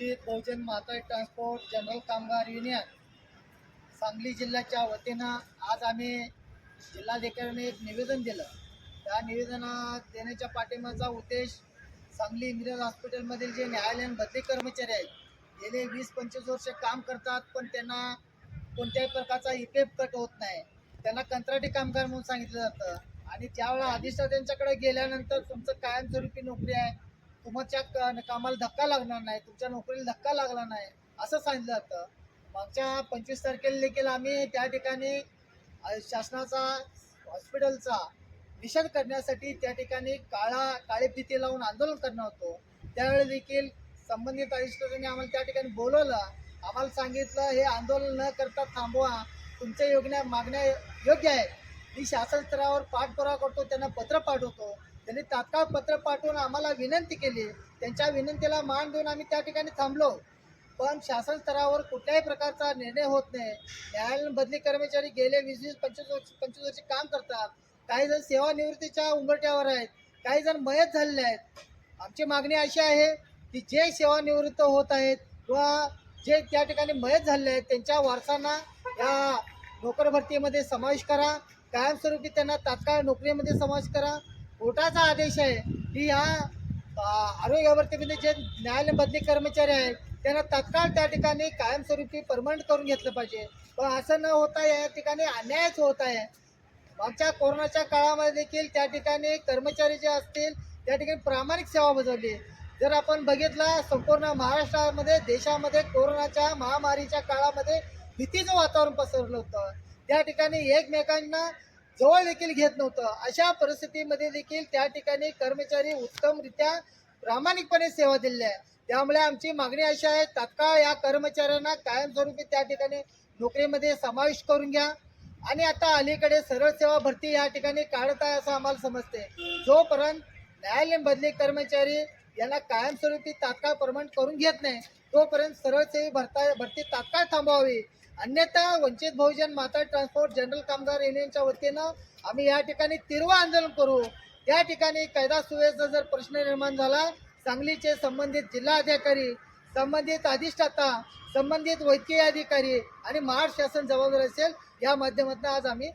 Bahujan Mata transport general Kamgar union Sangli जिल्ह्याच्या वतीनं आज आम्ही जिल्हाधिकाऱ्यांनी एक निवेदन दिलं. त्या निवेदनात देण्याच्या पाठिंबाचा उद्देश सांगली इंग्रज हॉस्पिटलमधील जे न्यायालयीन बदली कर्मचारी आहेत गेले वीस पंचवीस वर्ष काम करतात पण त्यांना कोणत्याही प्रकारचा इफेक्ट कट होत नाही. त्यांना कंत्राटी कामगार म्हणून सांगितलं जातं. आणि त्यावेळेला अधिष्ठात्यांच्याकडे गेल्यानंतर तुमचं कायमस्वरूपी नोकरी आहे. तुमच्या कामाला धक्का लागणार नाही तुमच्या नोकरीला धक्का लागला नाही असं सांगितलं जातं. मागच्या पंचवीस तारखेला देखील आम्ही त्या ठिकाणी शासनाचा हॉस्पिटलचा निषेध करण्यासाठी त्या ठिकाणी काळा काळी भीती लावून आंदोलन करणार होतो. त्यावेळी देखील संबंधित अधिष्ठात्यांनी आम्हाला त्या ठिकाणी बोलवलं. आम्हाला सांगितलं हे आंदोलन न करता थांबवा. तुमच्या योजना मागण्या योग्य आहे मी शासन स्तरावर पाठपुरावा करतो त्यांना पत्र पाठवतो. त्यांनी तात्काळ पत्र पाठवून आम्हाला विनंती केली. त्यांच्या विनंतीला मान देऊन आम्ही त्या ठिकाणी थांबलो. पण शासन स्तरावर कुठल्याही प्रकारचा निर्णय होत नाही. न्यायालयीन बदली कर्मचारी गेले वीस वीस पंचवीस वर्ष पंचवीस वर्ष काम करतात. काही जण सेवानिवृत्तीच्या उंबरट्यावर आहेत. काही जण मयत झालेले आहेत. आमची मागणी अशी आहे की जे सेवानिवृत्त होत आहेत किंवा जे त्या ठिकाणी मयत झालेले आहेत त्यांच्या वारसांना या नोकर भरतीमध्ये समावेश करा. कायमस्वरूपी त्यांना तात्काळ नोकरीमध्ये समावेश करा. कोर्टाचा आदेश आहे की या आरोग्य जे न्यायालय बदली कर्मचारी आहेत त्यांना तत्काळ त्या ठिकाणी कायमस्वरूपी परमनंट करून घेतलं पाहिजे. पण असं न होता या ठिकाणी अन्यायच होत आहे. मागच्या कोरोनाच्या काळामध्ये देखील त्या ठिकाणी कर्मचारी जे असतील त्या ठिकाणी प्रामाणिक सेवा बजावली. जर आपण बघितला संपूर्ण महाराष्ट्रामध्ये देशामध्ये कोरोनाच्या महामारीच्या काळामध्ये भीतीचं वातावरण पसरलं होतं. त्या ठिकाणी एकमेकांना जवळ देखील घेत नव्हतं. अशा परिस्थितीमध्ये देखील त्या ठिकाणी कर्मचारी उत्तमरित्या प्रामाणिकपणे सेवा दिलेली आहे त्यामुळे आमची मागणी अशी आहे तात्काळ या कर्मचाऱ्यांना कायमस्वरूपी त्या ठिकाणी नोकरीमध्ये समावेश करून घ्या. आणि आता अलीकडे सरळ सेवा भरती या ठिकाणी काढत आहे असं आम्हाला समजते जोपर्यंत न्यायालयीन बदली कर्मचारी यांना कायमस्वरूपी तात्काळ परमनंट करून घेत नाही तोपर्यंत सरळ सेवी भरता भरती तात्काळ थांबवावी. अन्यथा वंचित बहुजन माता ट्रान्सपोर्ट जनरल कामगार युनियनच्या वतीनं आम्ही या ठिकाणी तीव्र आंदोलन करू. या ठिकाणी कायदा सुवेचा जर प्रश्न निर्माण झाला सांगलीचे संबंधित जिल्हाधिकारी संबंधित अधिष्ठाता संबंधित वैद्यकीय अधिकारी आणि महाराष्ट्र शासन जबाबदार असेल या माध्यमातून आज आम्ही